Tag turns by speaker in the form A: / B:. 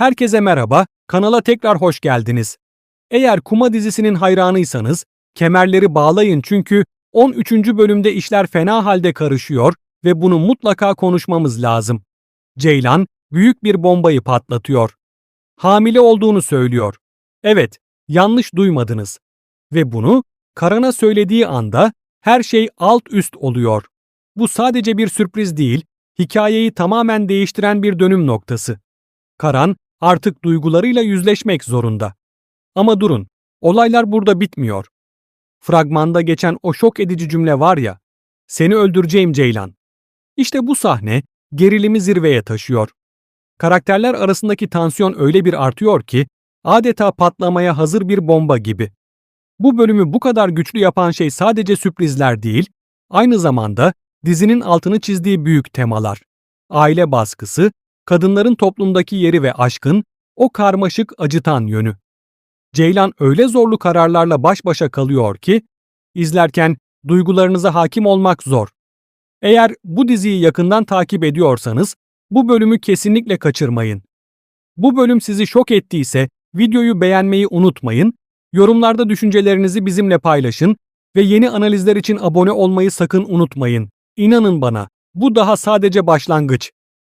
A: Herkese merhaba, kanala tekrar hoş geldiniz. Eğer Kuma dizisinin hayranıysanız, kemerleri bağlayın çünkü 13. bölümde işler fena halde karışıyor ve bunu mutlaka konuşmamız lazım. Ceylan, büyük bir bombayı patlatıyor. Hamile olduğunu söylüyor. Evet, yanlış duymadınız. Ve bunu Karan'a söylediği anda her şey alt üst oluyor. Bu sadece bir sürpriz değil, hikayeyi tamamen değiştiren bir dönüm noktası. Karan artık duygularıyla yüzleşmek zorunda. Ama durun, olaylar burada bitmiyor. Fragmanda geçen o şok edici cümle var ya, seni öldüreceğim Ceylan. İşte bu sahne gerilimi zirveye taşıyor. Karakterler arasındaki tansiyon öyle bir artıyor ki, adeta patlamaya hazır bir bomba gibi. Bu bölümü bu kadar güçlü yapan şey sadece sürprizler değil, aynı zamanda dizinin altını çizdiği büyük temalar. Aile baskısı, kadınların toplumdaki yeri ve aşkın o karmaşık acıtan yönü. Ceylan öyle zorlu kararlarla baş başa kalıyor ki, izlerken duygularınıza hakim olmak zor. Eğer bu diziyi yakından takip ediyorsanız, bu bölümü kesinlikle kaçırmayın. Bu bölüm sizi şok ettiyse videoyu beğenmeyi unutmayın, yorumlarda düşüncelerinizi bizimle paylaşın ve yeni analizler için abone olmayı sakın unutmayın. İnanın bana, bu daha sadece başlangıç.